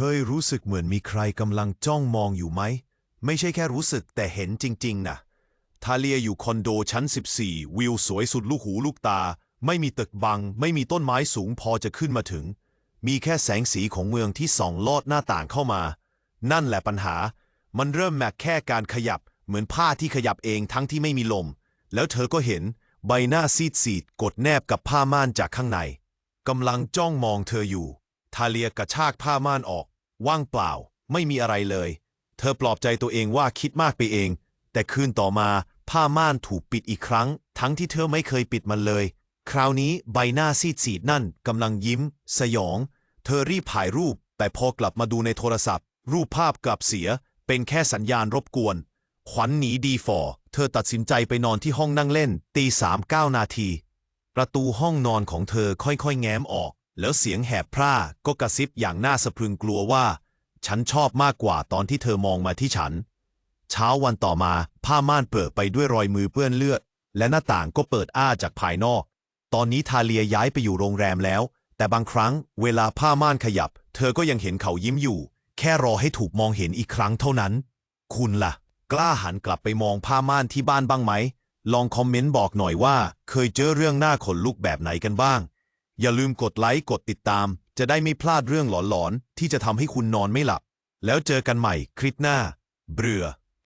เคยรู้สึกเหมือนมีใครกำลังจ้องมองอยู่ไหม ไม่ใช่แค่รู้สึกแต่เห็นจริง ๆนะทาเลียอยู่คอนโดชั้น 14 วิวสวยสุดลูกหูลูกตา ไม่มีตึกบัง ไม่มีต้นไม้สูงพอจะขึ้นมาถึง มีแค่แสงสีของเมืองที่ส่องลอดหน้าต่างเข้ามา นั่นแหละปัญหา มันเริ่มแมกแค่การขยับ เหมือนผ้าที่ขยับเองทั้งที่ไม่มีลม แล้วเธอก็เห็นใบหน้าซีดสีดกดแนบกับผ้าม่านจากข้างในกำลังจ้องมองเธออยู่ ทาเลียกระชากผ้าม่านออก ว่างเปล่า ไม่มีอะไรเลย เธอปลอบใจตัวเองว่าคิดมากไปเอง แต่คืนต่อมาผ้าม่านถูกปิดอีกครั้ง ทั้งที่เธอไม่เคยปิดมันเลย คราวนี้ใบหน้าซีดสีดนั่นกำลังยิ้ม สยอง เธอรีบถ่ายรูป แต่พอกลับมาดูในโทรศัพท์ รูปภาพกลับเสีย เป็นแค่สัญญาณรบกวน ขวัญหนีดีฟอร์เธอตัดสินใจไปนอนที่ห้องนั่งเล่นตีสามเก้านาที ประตูห้องนอนของเธอค่อยๆ แง้มออก แล้วเสียงแหบพร่าก็กระซิบอย่างน่าสะพรึงกลัวว่า ฉันชอบมากกว่าตอนที่เธอมองมาที่ฉัน เช้าวันต่อมาผ้าม่านเปิดไปด้วยรอยมือเปื้อนเลือด และหน้าต่างก็เปิดอ้าจากภายนอก ตอนนี้ทาเลียย้ายไปอยู่โรงแรมแล้ว แต่บางครั้งเวลาผ้าม่านขยับ เธอก็ยังเห็นเขายิ้มอยู่ แค่รอให้ถูกมองเห็นอีกครั้งเท่านั้น คุณล่ะ กล้าหันกลับไปมองผ้าม่านที่บ้านบ้างไหมลองคอมเมนต์บอกหน่อยว่า เคยเจอเรื่องหน้าขนลุกแบบไหนกันบ้าง อย่าลืมกดไลค์กดติดตาม จะได้ไม่พลาดเรื่องหลอนๆ ที่จะทำให้คุณนอนไม่หลับ แล้วเจอกันใหม่คลิปหน้า เบื่อ